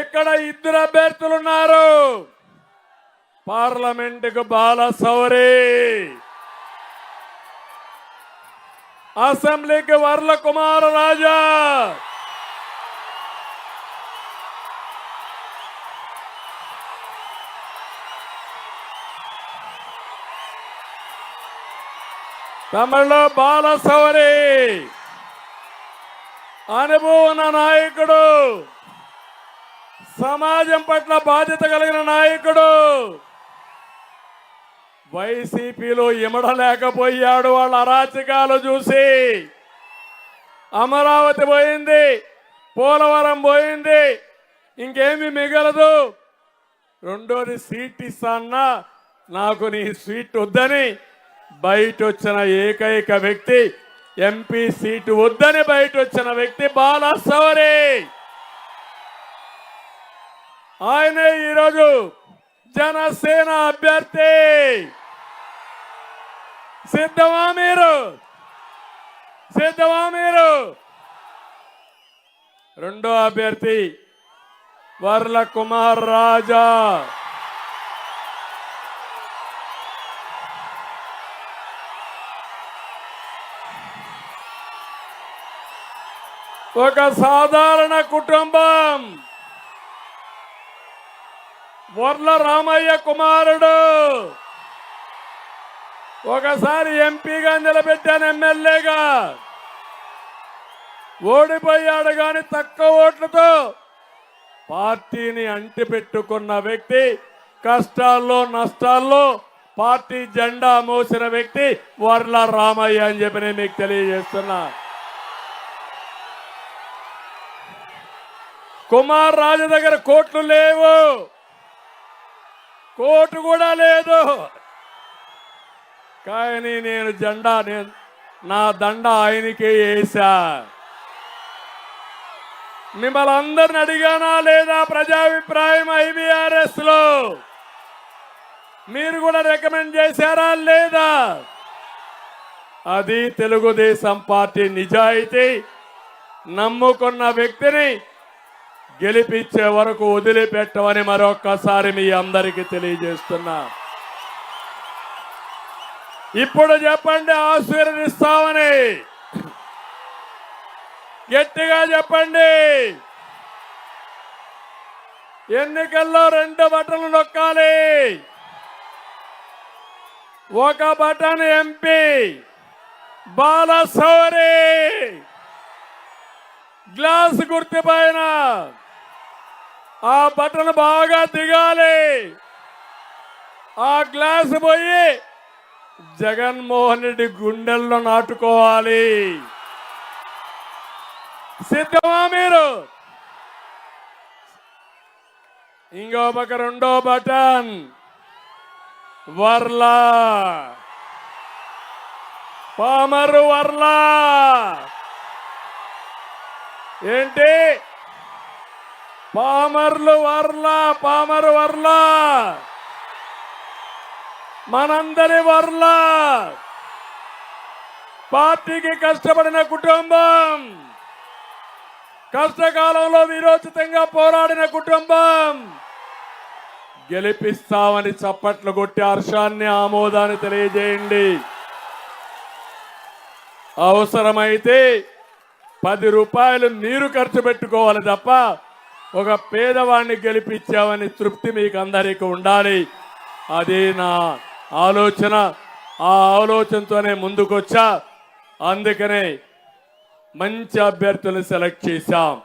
ఇక్కడ ఇద్దరు అభ్యర్థులు ఉన్నారు పార్లమెంటుకు బాలసౌరి అసెంబ్లీకి వర్ల కుమార రాజా. తమిళ బాలసౌరి అనుభవం నాయకుడు. సమాజం పట్ల బాధ్యత కలిగిన నాయకుడు. వైసీపీలో ఇమడలేకపోయాడు వాళ్ళ అరాచకాలు చూసి. అమరావతి పోయింది పోలవరం పోయింది ఇంకేమి మిగలదు. రెండోది సీట్ ఇస్తాన్నా నాకు నీ సీట్ వద్దని బయట వచ్చిన ఏకైక వ్యక్తి ఎంపీ సీటు వద్దని బయట వచ్చిన వ్యక్తి బాలసవరి. ఆయనే ఈరోజు జనసేన అభ్యర్థి. సిద్ధమా మీరు? సిద్ధమా మీరు? రెండో అభ్యర్థి వర్ల కుమార్ రాజా. ఒక సాధారణ కుటుంబం. వర్ల రామయ్య కుమారుడు. ఒకసారి ఎంపీగా నిలబెట్టాను ఎమ్మెల్యేగా. ఓడిపోయాడు కానీ తక్కువ ఓట్లతో పార్టీని అంటిపెట్టుకున్న వ్యక్తి కష్టాల్లో నష్టాల్లో పార్టీ జెండా మోసిన వ్యక్తి వర్ల రామయ్య అని చెప్పి నేను మీకు తెలియజేస్తున్నా. కుమార్ రాజు దగ్గర కోట్లు లేవు. కోటు కూడా లేదు. కానీ నేను జెండా నేను నా దండ ఆయనకే వేసా. మిమ్మల్ని అందరిని అడిగానా లేదా ప్రజాభిప్రాయం ఐబిఆర్ఎస్లో మీరు కూడా రికమెండ్ చేశారా లేదా? అది తెలుగుదేశం పార్టీ నిజాయితీ. నమ్ముకున్న వ్యక్తిని గెలిపించే వరకు వదిలిపెట్టమని మరొక్కసారి మీ అందరికీ తెలియజేస్తున్నా. ఇప్పుడు చెప్పండి ఆశీర్వదిస్తామని. గట్టిగా చెప్పండి. ఎన్నికల్లో రెండు బటన్లు నొక్కాలి. ఒక బటన్ ఎంపీ బాలసౌరి గ్లాస్ గుర్తు పైన ఆ బటన్ బాగా దిగాలి. ఆ గ్లాస్ పోయి జగన్మోహన్ రెడ్డి గుండెల్లో నాటుకోవాలి. సిద్ధమా మీరు? ఇంకో పక్క రెండో బటన్. వర్లా. పామరు వర్లా. ఏంటి? పామర్లు వర్లా పామరు వర్లా. మనందరి వర్లా. పార్టీకి కష్టపడిన కుటుంబం. కష్టకాలంలో విరోచితంగా పోరాడిన కుటుంబం. గెలిపిస్తామని చప్పట్లు కొట్టి హర్షాన్ని ఆమోదాన్ని తెలియజేయండి. అవసరమైతే పది రూపాయలు మీరు ఖర్చు పెట్టుకోవాలి తప్ప ఒక పేదవాడిని గెలిపించామని తృప్తి మీకు అందరికీ ఉండాలి. అది నా ఆలోచన. ఆ ఆలోచనతోనే ముందుకొచ్చా. అందుకనే మంచి అభ్యర్థులను సెలెక్ట్ చేశాం.